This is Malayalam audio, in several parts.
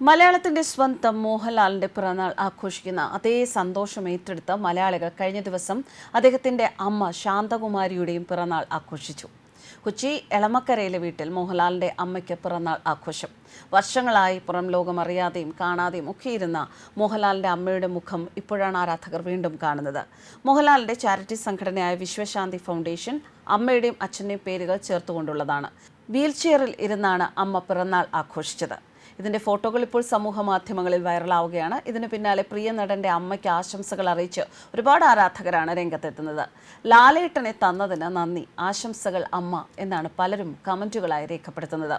മലയാളത്തിന്റെ സ്വന്തം മോഹൻലാലിന്റെ പിറന്നാൾ ആഘോഷിക്കുന്ന അതേ സന്തോഷം ഏറ്റെടുത്ത മലയാളികൾ കഴിഞ്ഞ ദിവസം അദ്ദേഹത്തിന്റെ അമ്മ ശാന്തകുമാരിയുടെയും പിറന്നാൾ ആഘോഷിച്ചു. കൊച്ചി എളമക്കരയിലെ വീട്ടിൽ മോഹൻലാലിന്റെ അമ്മയ്ക്ക് പിറന്നാൾ ആഘോഷം. വർഷങ്ങളായി പുറം ലോകം അറിയാതെയും കാണാതെയും ഒക്കെ ഇരുന്ന മോഹൻലാലിന്റെ അമ്മയുടെ മുഖം ഇപ്പോഴാണ് ആരാധകർ വീണ്ടും കാണുന്നത്. മോഹൻലാലിന്റെ ചാരിറ്റി സംഘടനയായ വിശ്വശാന്തി ഫൗണ്ടേഷൻ അമ്മയുടെയും അച്ഛന്റെയും പേരുകൾ ചേർത്തുകൊണ്ടുള്ളതാണ്. വീൽചെയറിൽ ഇരുന്നാണ് അമ്മ പിറന്നാൾ ആഘോഷിച്ചത്. ഇതിന്റെ ഫോട്ടോകൾ ഇപ്പോൾ സമൂഹ മാധ്യമങ്ങളിൽ വൈറലാവുകയാണ്. ഇതിന് പിന്നാലെ പ്രിയ നടന്റെ അമ്മയ്ക്ക് ആശംസകൾ അറിയിച്ച് ഒരുപാട് ആരാധകരാണ് രംഗത്തെത്തുന്നത്. ലാലേട്ടനെ തന്നതിന് നന്ദി ആശംസകൾ അമ്മ എന്നാണ് പലരും കമന്റുകളായി രേഖപ്പെടുത്തുന്നത്.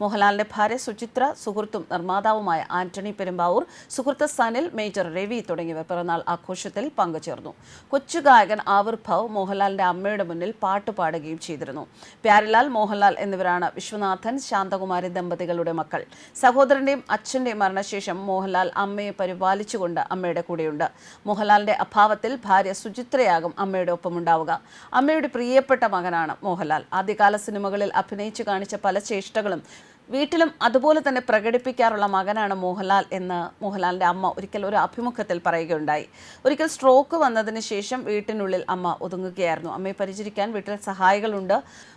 മോഹൻലാലിന്റെ ഭാര്യ സുചിത്ര സുഹൃത്തും നിർമ്മാതാവുമായ ആന്റണി പെരുമ്പാവൂർ സുഹൃത്ത് സനിൽ മേജർ രവി തുടങ്ങിയവർ പിറന്നാൾ ആഘോഷത്തിൽ പങ്കുചേർന്നു. കൊച്ചു ഗായകൻ ആവിർഭാവ് മോഹൻലാലിന്റെ അമ്മയുടെ മുന്നിൽ പാട്ട് പാടുകയും ചെയ്തിരുന്നു. പ്യാരിലാൽ മോഹൻലാൽ എന്നിവരാണ് വിശ്വനാഥൻ ശാന്തകുമാരി ദമ്പതികളുടെ മക്കൾ. സഹോദരന്റെയും അച്ഛന്റെയും മരണശേഷം മോഹൻലാൽ അമ്മയെ പരിപാലിച്ചുകൊണ്ട് അമ്മയുടെ കൂടെയുണ്ട്. മോഹൻലാലിന്റെ അഭാവത്തിൽ ഭാര്യ സുചിത്രയാകും അമ്മയുടെ ഒപ്പമുണ്ടാവുക. അമ്മയുടെ പ്രിയപ്പെട്ട മകനാണ് മോഹൻലാൽ. ആദ്യകാല സിനിമകളിൽ അഭിനയിച്ചു കാണിച്ച പല ചേഷ്ടകളും വീട്ടിലും അതുപോലെ തന്നെ പ്രകടിപ്പിക്കാറുള്ള മകനാണ് മോഹൻലാൽ എന്ന് മോഹൻലാലിന്റെ അമ്മ ഒരിക്കൽ ഒരു അഭിമുഖത്തിൽ പറയുകയുണ്ടായി. ഒരിക്കൽ സ്ട്രോക്ക് വന്നതിന് ശേഷം വീട്ടിനുള്ളിൽ അമ്മ ഒതുങ്ങുകയായിരുന്നു. അമ്മയെ പരിചരിക്കാൻ വീട്ടിൽ സഹായികളുണ്ട്.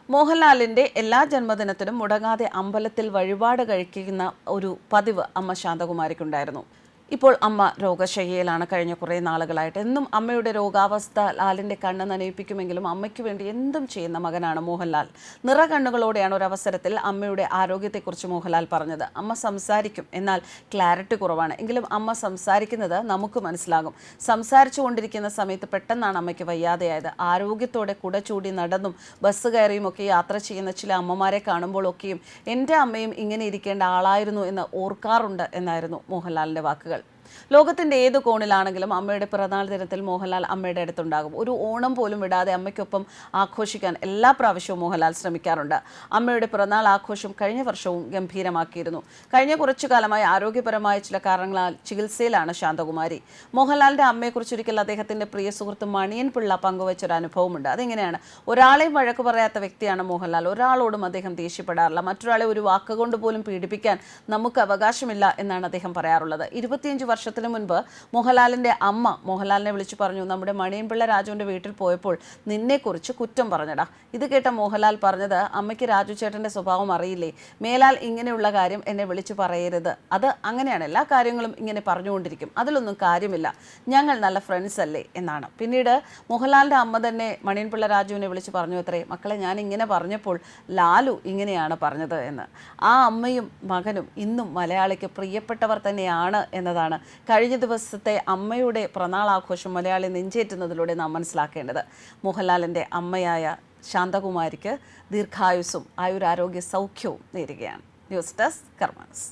മോഹൻലാലിന്റെ എല്ലാ ജന്മദിനത്തിനും മുടങ്ങാതെ അമ്പലത്തിൽ വഴിപാട് കഴിക്കുന്ന ഒരു പതിവ് അമ്മ ശാന്തകുമാരിക്കുണ്ടായിരുന്നു. ഇപ്പോൾ അമ്മ രോഗശയ്യയിലാണ്. കഴിഞ്ഞ കുറേ നാളുകളായിട്ട് എന്നും അമ്മയുടെ രോഗാവസ്ഥ ലാലിന്റെ കണ്ണ് നനയിപ്പിക്കുമെങ്കിലും അമ്മയ്ക്ക് വേണ്ടി എന്തും ചെയ്യുന്ന മകനാണ് മോഹൻലാൽ. നിറകണ്ണുകളോടെയാണ് ഒരു അവസരത്തിൽ അമ്മയുടെ ആരോഗ്യത്തെക്കുറിച്ച് മോഹൻലാൽ പറഞ്ഞത്. അമ്മ സംസാരിക്കും എന്നാൽ ക്ലാരിറ്റി കുറവാണ്. എങ്കിലും അമ്മ സംസാരിക്കുന്നത് നമുക്ക് മനസ്സിലാകും. സംസാരിച്ചു കൊണ്ടിരിക്കുന്ന സമയത്ത് പെട്ടെന്നാണ് അമ്മയ്ക്ക് വയ്യാതെയായത്. ആരോഗ്യത്തോടെ കുട ചൂടി നടന്നും ബസ് കയറിയും ഒക്കെ യാത്ര ചെയ്യുന്ന ചില അമ്മമാരെ കാണുമ്പോഴൊക്കെയും എന്റെ അമ്മയും ഇങ്ങനെ ഇരിക്കേണ്ട ആളായിരുന്നു എന്ന് ഓർക്കാറുണ്ട് എന്നായിരുന്നു മോഹൻലാലിന്റെ വാക്കുകൾ. Portugal. ലോകത്തിന്റെ ഏത് കോണിലാണെങ്കിലും അമ്മയുടെ പിറന്നാൾ ദിനത്തിൽ മോഹൻലാൽ അമ്മയുടെ അടുത്തുണ്ടാകും. ഒരു ഓണം പോലും വിടാതെ അമ്മയ്ക്കൊപ്പം ആഘോഷിക്കാൻ എല്ലാ പ്രാവശ്യവും മോഹൻലാൽ ശ്രമിക്കാറുണ്ട്. അമ്മയുടെ പിറന്നാൾ ആഘോഷം കഴിഞ്ഞ വർഷവും ഗംഭീരമാക്കിയിരുന്നു. കഴിഞ്ഞ കുറച്ചു കാലമായി ആരോഗ്യപരമായ ചില കാരണങ്ങളാൽ ചികിത്സയിലാണ് ശാന്തകുമാരി. മോഹൻലാലിന്റെ അമ്മയെക്കുറിച്ചൊരിക്കൽ അദ്ദേഹത്തിന്റെ പ്രിയ സുഹൃത്ത് മണിയൻ പിള്ള പങ്കുവച്ചൊരു അനുഭവമുണ്ട് അതെങ്ങനെയാണ്? ഒരാളെയും വഴക്ക് പറയാത്ത വ്യക്തിയാണ് മോഹൻലാൽ. ഒരാളോടും അദ്ദേഹം ദേഷ്യപ്പെടാറില്ല. മറ്റൊരാളെ ഒരു വാക്കുകൊണ്ട് പോലും പീഡിപ്പിക്കാൻ നമുക്ക് അവകാശമില്ല എന്നാണ് അദ്ദേഹം പറയാറുള്ളത്. ഇരുപത്തിയഞ്ച് വർഷത്തിന് മുൻപ് മോഹൻലാലിന്റെ അമ്മ മോഹൻലാലിനെ വിളിച്ചു പറഞ്ഞു നമ്മുടെ മണിയൻപിള്ള രാജുവിന്റെ വീട്ടിൽ പോയപ്പോൾ നിന്നെക്കുറിച്ച് കുറ്റം പറഞ്ഞടാ. ഇത് കേട്ട മോഹൻലാൽ പറഞ്ഞത് അമ്മയ്ക്ക് രാജു ചേട്ടന്റെ സ്വഭാവം അറിയില്ലേ? മേലാൽ ഇങ്ങനെയുള്ള കാര്യം എന്നെ വിളിച്ചു പറയരുത്. അത് അങ്ങനെയാണ് എല്ലാ കാര്യങ്ങളും ഇങ്ങനെ പറഞ്ഞുകൊണ്ടിരിക്കും അതിലൊന്നും കാര്യമില്ല. ഞങ്ങൾ നല്ല ഫ്രണ്ട്സ് അല്ലേ? എന്നാണ്. പിന്നീട് മോഹൻലാലിന്റെ അമ്മ തന്നെ മണിയൻപിള്ള രാജുവിനെ വിളിച്ച് പറഞ്ഞു അത്രേ മക്കളെ ഞാൻ ഇങ്ങനെ പറഞ്ഞപ്പോൾ ലാലു ഇങ്ങനെയാണ് പറഞ്ഞത് എന്ന്. ആ അമ്മയും മകനും ഇന്നും മലയാളിക്ക് പ്രിയപ്പെട്ടവർ തന്നെയാണ് എന്നതാണ് കഴിഞ്ഞ ദിവസത്തെ അമ്മയുടെ പ്രണാളാഘോഷം മലയാളി നെഞ്ചേറ്റുന്നതിലൂടെ നാം മനസ്സിലാക്കേണ്ടത്. മോഹൻലാലിന്റെ അമ്മയായ ശാന്തകുമാരിക്ക് ദീർഘായുസ്സും ആയുരാരോഗ്യ സൗഖ്യവും നേരുകയാണ്. News desk karmas